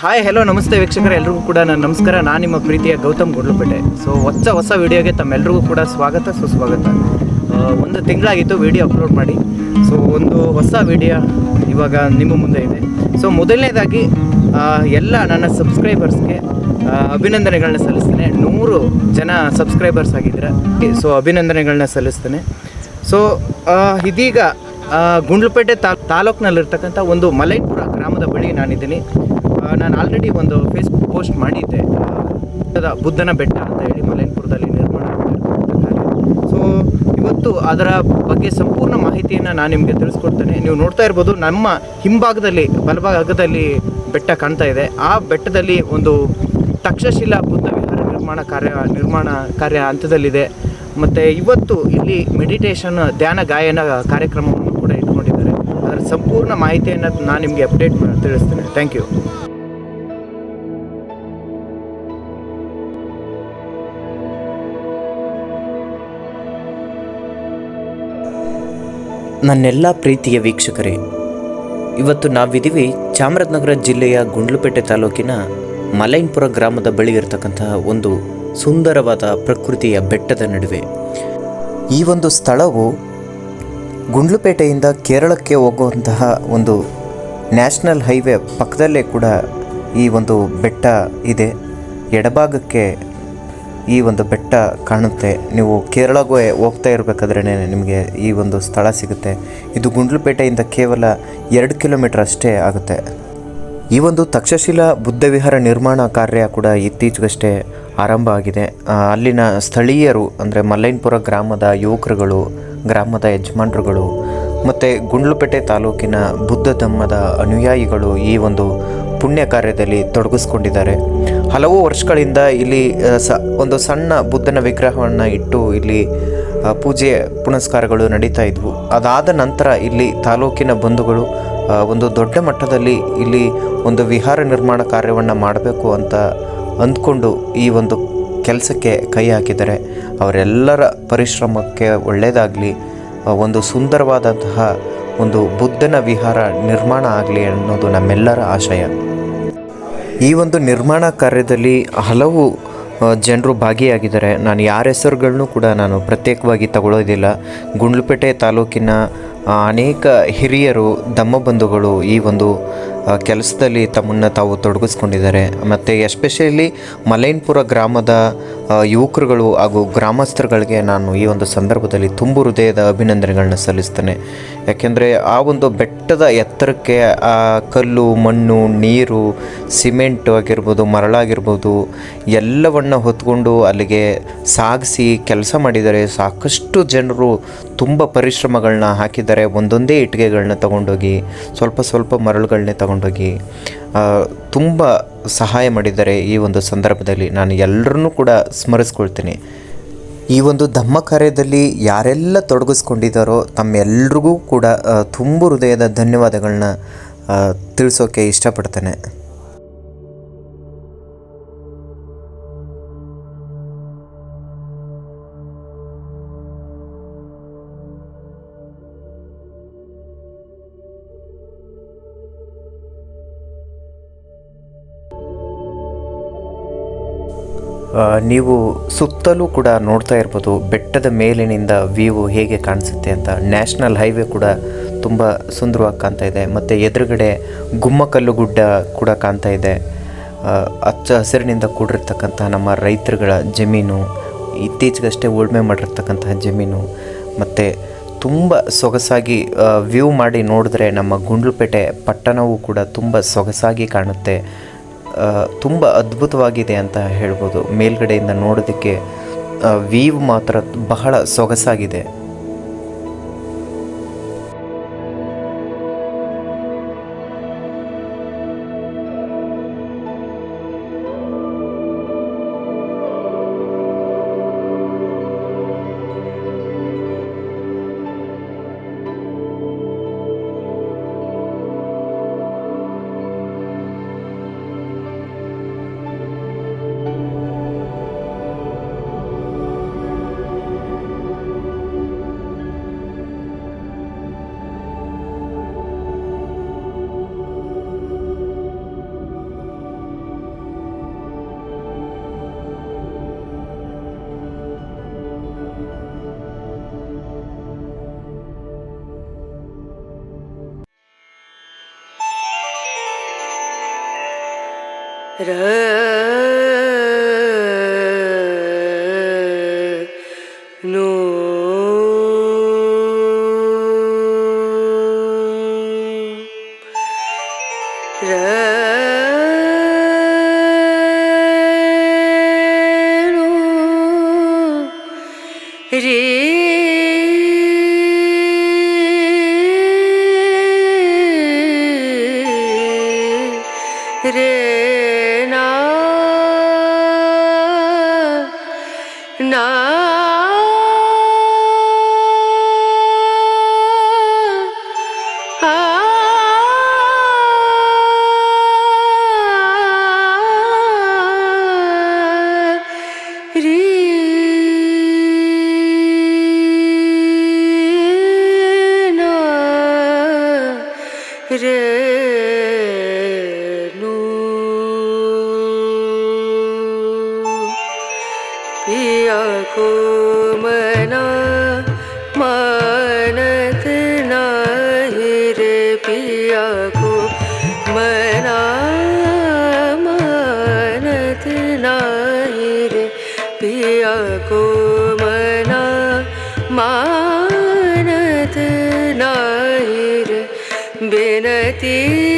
Hi hello ನಮಸ್ತೆ ವೀಕ್ಷಕರ, ಎಲ್ರಿಗೂ ಕೂಡ ನಾನು ನಮಸ್ಕಾರ. ನಾನು ನಿಮ್ಮ ಪ್ರೀತಿಯ ಗೌತಮ್ ಗುಡ್ಲುಪೇಟೆ. ಸೊ ಹೊಸ ಹೊಸ ವಿಡಿಯೋಗೆ ತಮ್ಮೆಲ್ರಿಗೂ ಕೂಡ ಸ್ವಾಗತ, ಸುಸ್ವಾಗತ. ಒಂದು ತಿಂಗಳಾಗಿತ್ತು ವಿಡಿಯೋ ಅಪ್ಲೋಡ್ ಮಾಡಿ. ಸೊ ಒಂದು ಹೊಸ ವಿಡಿಯೋ ಇವಾಗ ನಿಮ್ಮ ಮುಂದೆ ಇದೆ. ಸೊ ಮೊದಲನೇದಾಗಿ ಎಲ್ಲ ನನ್ನ ಸಬ್ಸ್ಕ್ರೈಬರ್ಸ್ಗೆ ಅಭಿನಂದನೆಗಳನ್ನ ಸಲ್ಲಿಸ್ತೇನೆ. ನೂರು ಜನ ಸಬ್ಸ್ಕ್ರೈಬರ್ಸ್ ಆಗಿದ್ರು ಸೊ ಅಭಿನಂದನೆಗಳನ್ನ ಸಲ್ಲಿಸ್ತೇನೆ. ಸೊ ಇದೀಗ ಗುಂಡ್ಲುಪೇಟೆ ತಾ ತಾಲೂಕಿನಲ್ಲಿರ್ತಕ್ಕಂಥ ಒಂದು ಮಲೈಪುರ ಗ್ರಾಮದ ಬಳಿ ನಾನಿದ್ದೀನಿ. ನಾನು ಆಲ್ರೆಡಿ ಒಂದು ಫೇಸ್ಬುಕ್ ಪೋಸ್ಟ್ ಮಾಡಿದ್ದೆ. ಬುದ್ಧನ ಬೆಟ್ಟ ಅಂತ ಹೇಳಿ ಮಲೈನ್ಪುರದಲ್ಲಿ ನಿರ್ಮಾಣ ಸೊ ಇವತ್ತು ಅದರ ಬಗ್ಗೆ ಸಂಪೂರ್ಣ ಮಾಹಿತಿಯನ್ನು ನಾನು ನಿಮಗೆ ತಿಳಿಸ್ಕೊಡ್ತೇನೆ. ನೀವು ನೋಡ್ತಾ ಇರ್ಬೋದು ನಮ್ಮ ಹಿಂಭಾಗದಲ್ಲಿ, ಬಲಭಾಗದಲ್ಲಿ ಬೆಟ್ಟ ಕಾಣ್ತಾ ಇದೆ. ಆ ಬೆಟ್ಟದಲ್ಲಿ ಒಂದು ತಕ್ಷಶಿಲಾ ಬುದ್ಧ ವಿಹಾರ ನಿರ್ಮಾಣ ಕಾರ್ಯ ನಿರ್ಮಾಣ ಕಾರ್ಯ ಹಂತದಲ್ಲಿದೆ. ಮತ್ತು ಇವತ್ತು ಇಲ್ಲಿ ಮೆಡಿಟೇಷನ್ ಧ್ಯಾನ, ಗಾಯನ ಕಾರ್ಯಕ್ರಮವನ್ನು ಕೂಡ ಇಟ್ಕೊಂಡಿದ್ದಾರೆ. ಅದರ ಸಂಪೂರ್ಣ ಮಾಹಿತಿಯನ್ನು ನಾನು ನಿಮಗೆ ಅಪ್ಡೇಟ್ ಮಾಡಿ ತಿಳಿಸ್ತೇನೆ. ಥ್ಯಾಂಕ್ ಯು ನನ್ನೆಲ್ಲ ಪ್ರೀತಿಯ ವೀಕ್ಷಕರೇ, ಇವತ್ತು ನಾವಿದ್ದೀವಿ ಚಾಮರಾಜನಗರ ಜಿಲ್ಲೆಯ ಗುಂಡ್ಲುಪೇಟೆ ತಾಲೂಕಿನ ಮಲೈನ್ಪುರ ಗ್ರಾಮದ ಬಳಿ ಇರತಕ್ಕಂತಹ ಒಂದು ಸುಂದರವಾದ ಪ್ರಕೃತಿಯ ಬೆಟ್ಟದ ನಡುವೆ. ಈ ಒಂದು ಸ್ಥಳವು ಗುಂಡ್ಲುಪೇಟೆಯಿಂದ ಕೇರಳಕ್ಕೆ ಹೋಗುವಂತಹ ಒಂದು ನ್ಯಾಷನಲ್ ಹೈವೇ ಪಕ್ಕದಲ್ಲೇ ಕೂಡ ಈ ಒಂದು ಬೆಟ್ಟ ಇದೆ. ಎಡಭಾಗಕ್ಕೆ ಈ ಒಂದು ಬೆಟ್ಟ ಕಾಣುತ್ತೆ. ನೀವು ಕೇರಳಗೂ ಹೋಗ್ತಾ ಇರಬೇಕಾದ್ರೆ ನಿಮಗೆ ಈ ಒಂದು ಸ್ಥಳ ಸಿಗುತ್ತೆ. ಇದು ಗುಂಡ್ಲುಪೇಟೆಯಿಂದ ಕೇವಲ ಎರಡು ಕಿಲೋಮೀಟರ್ ಅಷ್ಟೇ ಆಗುತ್ತೆ. ಈ ಒಂದು ತಕ್ಷಶಿಲಾ ಬುದ್ಧ ವಿಹಾರ ನಿರ್ಮಾಣ ಕಾರ್ಯ ಕೂಡ ಇತ್ತೀಚೆಗಷ್ಟೇ ಆರಂಭ ಆಗಿದೆ. ಅಲ್ಲಿನ ಸ್ಥಳೀಯರು, ಅಂದರೆ ಮಲ್ಲೈನ್ಪುರ ಗ್ರಾಮದ ಯುವಕರುಗಳು, ಗ್ರಾಮದ ಯಜಮಾನರುಗಳು, ಮತ್ತು ಗುಂಡ್ಲುಪೇಟೆ ತಾಲೂಕಿನ ಬುದ್ಧ ಧಮ್ಮದ ಅನುಯಾಯಿಗಳು ಈ ಒಂದು ಪುಣ್ಯ ಕಾರ್ಯದಲ್ಲಿ ತೊಡಗಿಸ್ಕೊಂಡಿದ್ದಾರೆ. ಹಲವು ವರ್ಷಗಳಿಂದ ಇಲ್ಲಿ ಸ, ಒಂದು ಸಣ್ಣ ಬುದ್ಧನ ವಿಗ್ರಹವನ್ನು ಇಟ್ಟು ಇಲ್ಲಿ ಪೂಜೆ ಪುನಸ್ಕಾರಗಳು ನಡೀತಾ ಇದ್ವು. ಅದಾದ ನಂತರ ಇಲ್ಲಿ ತಾಲೂಕಿನ ಬಂಧುಗಳು ಒಂದು ದೊಡ್ಡ ಮಟ್ಟದಲ್ಲಿ ಇಲ್ಲಿ ಒಂದು ವಿಹಾರ ನಿರ್ಮಾಣ ಕಾರ್ಯವನ್ನು ಮಾಡಬೇಕು ಅಂತ ಅಂದ್ಕೊಂಡು ಈ ಒಂದು ಕೆಲಸಕ್ಕೆ ಕೈ ಹಾಕಿದರೆ ಅವರೆಲ್ಲರ ಪರಿಶ್ರಮಕ್ಕೆ ಒಳ್ಳೆಯದಾಗಲಿ ಒಂದು ಸುಂದರವಾದಂತಹ ಒಂದು ಬುದ್ಧನ ವಿಹಾರ ನಿರ್ಮಾಣ ಆಗಲಿ ಅನ್ನೋದು ನಮ್ಮೆಲ್ಲರ ಆಶಯ ಈ ಒಂದು ನಿರ್ಮಾಣ ಕಾರ್ಯದಲ್ಲಿ ಹಲವು ಜನರು ಭಾಗಿಯಾಗಿದ್ದಾರೆ. ನಾನು ಯಾರ ಹೆಸರುಗಳನ್ನು ಕೂಡ ನಾನು ಪ್ರತ್ಯೇಕವಾಗಿ ತಗೊಳ್ಳೋದಿಲ್ಲ. ಗುಂಡ್ಲುಪೇಟೆ ತಾಲೂಕಿನ ಅನೇಕ ಹಿರಿಯರು, ದಮ್ಮಬಂಧುಗಳು ಈ ಒಂದು ಕೆಲಸದಲ್ಲಿ ತಮ್ಮನ್ನು ತಾವು ತೊಡಗಿಸ್ಕೊಂಡಿದ್ದಾರೆ. ಮತ್ತು ಎಸ್ಪೆಷಲಿ ಮಲೈನ್ಪುರ ಗ್ರಾಮದ ಯುವಕರುಗಳು ಹಾಗೂ ಗ್ರಾಮಸ್ಥರುಗಳಿಗೆ ನಾನು ಈ ಒಂದು ಸಂದರ್ಭದಲ್ಲಿ ತುಂಬು ಹೃದಯದ ಅಭಿನಂದನೆಗಳನ್ನ ಸಲ್ಲಿಸ್ತೇನೆ. ಯಾಕೆಂದರೆ ಆ ಒಂದು ಬೆಟ್ಟದ ಎತ್ತರಕ್ಕೆ, ಆ, ಕಲ್ಲು, ಮಣ್ಣು, ನೀರು, ಸಿಮೆಂಟ್ ಆಗಿರ್ಬೋದು ಮರಳಾಗಿರ್ಬೋದು ಎಲ್ಲವನ್ನು ಹೊತ್ಕೊಂಡು ಅಲ್ಲಿಗೆ ಸಾಗಿಸಿ ಕೆಲಸ ಮಾಡಿದರೆ ಸಾಕಷ್ಟು ಜನರು ತುಂಬ ಪರಿಶ್ರಮಗಳನ್ನ ಹಾಕಿದ್ದಾರೆ. ಒಂದೊಂದೇ ಇಟ್ಟಿಗೆಗಳನ್ನ ತಗೊಂಡೋಗಿ, ಸ್ವಲ್ಪ ಸ್ವಲ್ಪ ಮರಳುಗಳನ್ನೇ ತಗೊಂಡೋಗಿ ತುಂಬ ಸಹಾಯ ಮಾಡಿದ್ದಾರೆ ಈ ಒಂದು ಸಂದರ್ಭದಲ್ಲಿ. ನಾನು ಎಲ್ಲರನ್ನೂ ಕೂಡ ಸ್ಮರಿಸ್ಕೊಳ್ತೀನಿ. ಈ ಒಂದು ಧಮ್ಮ ಕಾರ್ಯದಲ್ಲಿ ಯಾರೆಲ್ಲ ತೊಡಗಿಸ್ಕೊಂಡಿದ್ದಾರೋ ತಮ್ಮೆಲ್ರಿಗೂ ಕೂಡ ತುಂಬ ಹೃದಯದ ಧನ್ಯವಾದಗಳನ್ನ ತಿಳಿಸೋಕೆ ಇಷ್ಟಪಡ್ತೇನೆ. ನೀವು ಸುತ್ತಲೂ ಕೂಡ ನೋಡ್ತಾ ಇರ್ಬೋದು, ಬೆಟ್ಟದ ಮೇಲಿನಿಂದ ವ್ಯೂ ಹೇಗೆ ಕಾಣಿಸುತ್ತೆ ಅಂತ. ನ್ಯಾಷನಲ್ ಹೈವೇ ಕೂಡ ತುಂಬ ಸುಂದರವಾಗಿ ಕಾಣ್ತಾ ಇದೆ. ಮತ್ತು ಎದುರುಗಡೆ ಗುಮ್ಮಕಲ್ಲು ಗುಡ್ಡ ಕೂಡ ಕಾಣ್ತಾ ಇದೆ. ಹಚ್ಚ ಹಸಿರಿನಿಂದ ಕೂಡಿರ್ತಕ್ಕಂಥ ನಮ್ಮ ರೈತರುಗಳ ಜಮೀನು, ಇತ್ತೀಚೆಗಷ್ಟೇ ಉಳುಮೆ ಮಾಡಿರ್ತಕ್ಕಂತಹ ಜಮೀನು, ಮತ್ತು ತುಂಬ ಸೊಗಸಾಗಿ ವ್ಯೂ ಮಾಡಿ ನೋಡಿದ್ರೆ ನಮ್ಮ ಗುಂಡ್ಲುಪೇಟೆ ಪಟ್ಟಣವೂ ಕೂಡ ತುಂಬ ಸೊಗಸಾಗಿ ಕಾಣುತ್ತೆ. ತುಂಬ ಅದ್ಭುತವಾಗಿದೆ ಅಂತ ಹೇಳ್ಬೋದು. ಮೇಲ್ಗಡೆಯಿಂದ ನೋಡೋದಕ್ಕೆ ವೀವ್ ಮಾತ್ರ ಬಹಳ ಸೊಗಸಾಗಿದೆ. Rrrr. पिया को मना मानत नाही रे पिया को मना मानत नाही पिया को मना मानत नाही बिनती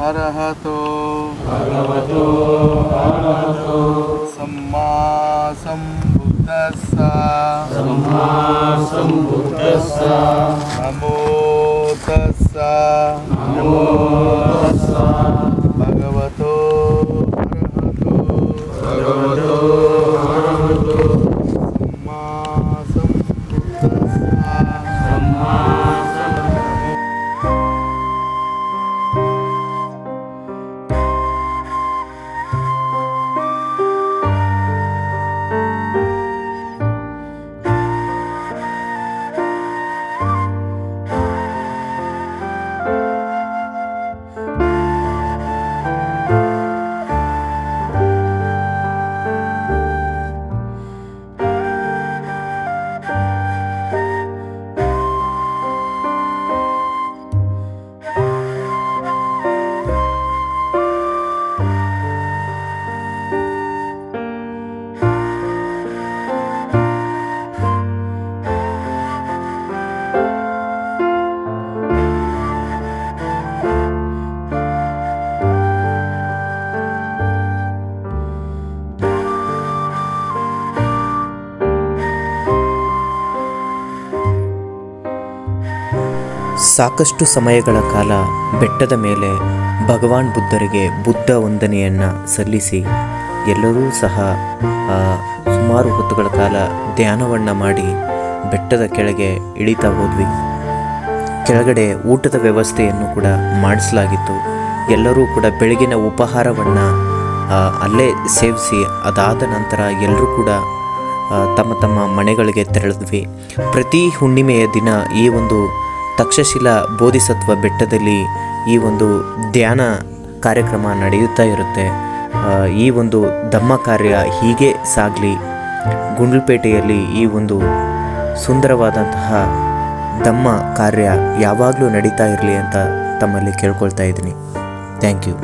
हरहतो। भगवतो सम्मा सम्बुद्धस्स सम्मा सम्बुद्धस्स ಸಾಕಷ್ಟು ಸಮಯಗಳ ಕಾಲ ಬೆಟ್ಟದ ಮೇಲೆ ಭಗವಾನ್ ಬುದ್ಧರಿಗೆ ಬುದ್ಧ ವಂದನೆಯನ್ನು ಸಲ್ಲಿಸಿ ಎಲ್ಲರೂ ಸಹ ಸುಮಾರು ಹೊತ್ತುಗಳ ಕಾಲ ಧ್ಯಾನವನ್ನು ಮಾಡಿ ಬೆಟ್ಟದ ಕೆಳಗೆ ಇಳಿತಾ ಹೋದ್ವಿ. ಕೆಳಗಡೆ ಊಟದ ವ್ಯವಸ್ಥೆಯನ್ನು ಕೂಡ ಮಾಡಿಸಲಾಗಿತ್ತು. ಎಲ್ಲರೂ ಕೂಡ ಬೆಳಗಿನ ಉಪಹಾರವನ್ನು ಅಲ್ಲೇ ಸೇವಿಸಿ ಅದಾದ ನಂತರ ಎಲ್ಲರೂ ಕೂಡ ತಮ್ಮ ತಮ್ಮ ಮನೆಗಳಿಗೆ ತೆರಳಿದ್ವಿ. ಪ್ರತಿ ಹುಣ್ಣಿಮೆಯ ದಿನ ಈ ಒಂದು ತಕ್ಷಶಿಲಾ ಬೋಧಿಸತ್ವ ಬೆಟ್ಟದಲ್ಲಿ ಈ ಒಂದು ಧ್ಯಾನ ಕಾರ್ಯಕ್ರಮ ನಡೆಯುತ್ತಾ ಇರುತ್ತೆ. ಈ ಒಂದು ಧಮ್ಮ ಕಾರ್ಯ ಹೀಗೆ ಸಾಗಲಿ. ಗುಂಡ್ಲುಪೇಟೆಯಲ್ಲಿ ಈ ಒಂದು ಸುಂದರವಾದಂತಹ ಧಮ್ಮ ಕಾರ್ಯ ಯಾವಾಗಲೂ ನಡೀತಾ ಇರಲಿ ಅಂತ ತಮ್ಮಲ್ಲಿ ಕೇಳ್ಕೊಳ್ತಾ ಇದ್ದೀನಿ. Thank you.